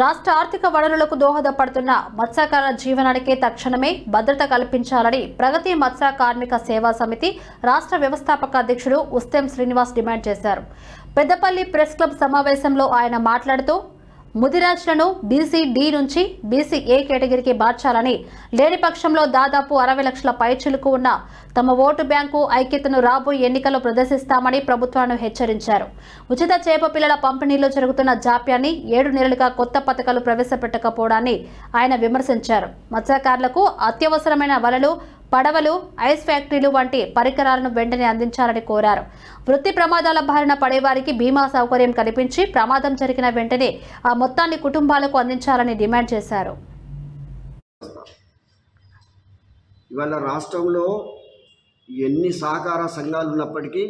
రాష్ట్ర ఆర్థిక వనరులకు దోహదపడుతున్న మత్స్యకార జీవనానికి తక్షణమే భద్రత కల్పించాలని ప్రగతి మత్స్య కార్మిక సేవా సమితి రాష్ట్ర వ్యవస్థాపక అధ్యక్షుడు ఉస్తెం శ్రీనివాస్ డిమాండ్ చేశారు. పెద్దపల్లి ప్రెస్ క్లబ్ సమావేశంలో ఆయన మాట్లాడుతూ ముదిరాజ్లను బీసీ డి నుంచి బీసీ ఏ కేటగిరీకి మార్చాలని లేని పక్షంలో దాదాపు అరవై లక్షల పైచులకు ఉన్న తమ ఓటు బ్యాంకు ఐక్యతను రాబోయే ఎన్నికల్లో ప్రదర్శిస్తామని ప్రభుత్వాన్ని హెచ్చరించారు. ఉచిత చేప పిల్లల పంపిణీలో జరుగుతున్న జాప్యాన్ని ఏడు నెలలుగా కొత్త పథకాలు ప్రవేశపెట్టకపోవడాన్ని ఆయన విమర్శించారు. మత్స్యకారులకు అత్యవసరమైన వలలు పడవలు ఐస్ ఫ్యాక్టరీలు వంటి పరికరాలను వెంటనే అందించాలని కోరారు. వృత్తి ప్రమాదాల బారిన పడేవారికి బీమా సౌకర్యం కల్పించి ప్రమాదం జరిగిన వెంటనే ఆ మొత్తాన్ని కుటుంబాలకు అందించాలని డిమాండ్ చేశారు. ఇవాళ రాష్ట్రంలో ఎన్ని సహకార సంఘాలు ఉన్నప్పటికీ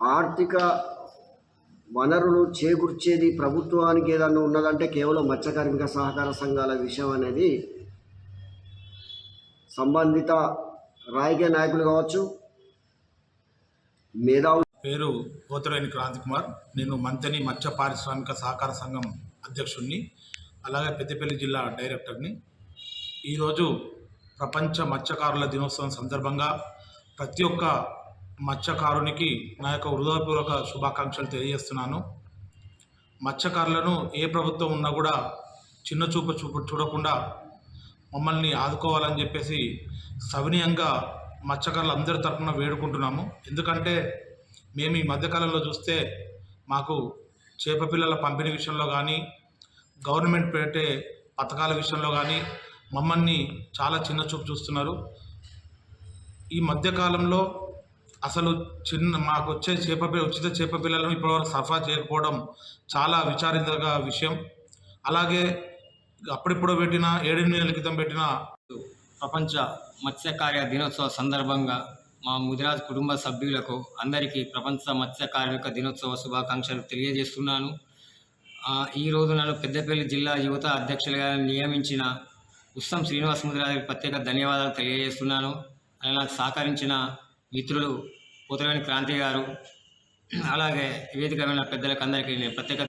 ఆర్థిక వనరులు చేకూర్చేది ప్రభుత్వానికి ఏదన్నా ఉన్నదంటే కేవలం మత్స్యకార్మిక సహకార సంఘాల విషయం అనేది సంబంధిత రాజకీయ నాయకులు కావచ్చు మేధావులు. పేరు పోతరేని క్రాంతి కుమార్. నేను మంతని మత్స్య పారిశ్రామిక సహకార సంఘం అధ్యక్షుడిని అలాగే పెద్దపల్లి జిల్లా డైరెక్టర్ని. ఈరోజు ప్రపంచ మత్స్యకారుల దినోత్సవం సందర్భంగా ప్రతి ఒక్క మత్స్యకారునికి నా యొక్క హృదయపూర్వక శుభాకాంక్షలు తెలియజేస్తున్నాను. మత్స్యకారులను ఏ ప్రభుత్వం ఉన్నా కూడా చిన్న చూపు చూపు చూడకుండా మమ్మల్ని ఆదుకోవాలని చెప్పేసి సవినీయంగా మత్స్యకారులు అందరి తరఫున వేడుకుంటున్నాము. ఎందుకంటే మేము ఈ మధ్యకాలంలో చూస్తే మాకు చేప పిల్లల పంపిణీ విషయంలో కానీ గవర్నమెంట్ పెట్టే పథకాల విషయంలో కానీ మమ్మల్ని చాలా చిన్న చూపు చూస్తున్నారు. ఈ మధ్యకాలంలో అసలు చిన్న మాకు వచ్చే చేప పిల్ల ఉచిత చేప పిల్లలను ఇప్పటివరకు సరఫరా చేయకపోవడం చాలా విచారించగా విషయం. అలాగే అప్పుడిప్పుడు పెట్టిన ఏడెనిమిది నెలల క్రితం పెట్టిన ప్రపంచ మత్స్యకార్య దినోత్సవ సందర్భంగా మా ముదిరాజ్ కుటుంబ సభ్యులకు అందరికీ ప్రపంచ మత్స్య కార్మిక దినోత్సవ శుభాకాంక్షలు తెలియజేస్తున్నాను. ఈ రోజు నన్ను పెద్దపల్లి జిల్లా యువత అధ్యక్షులుగా నియమించిన ఉత్సం శ్రీనివాస్ ముదిరాజ్కి ప్రత్యేక ధన్యవాదాలు తెలియజేస్తున్నాను. అలా నాకు సహకరించిన మిత్రులు పోతలేని క్రాంతి గారు అలాగే వేదిక పెద్దలకు అందరికీ నేను ప్రత్యేక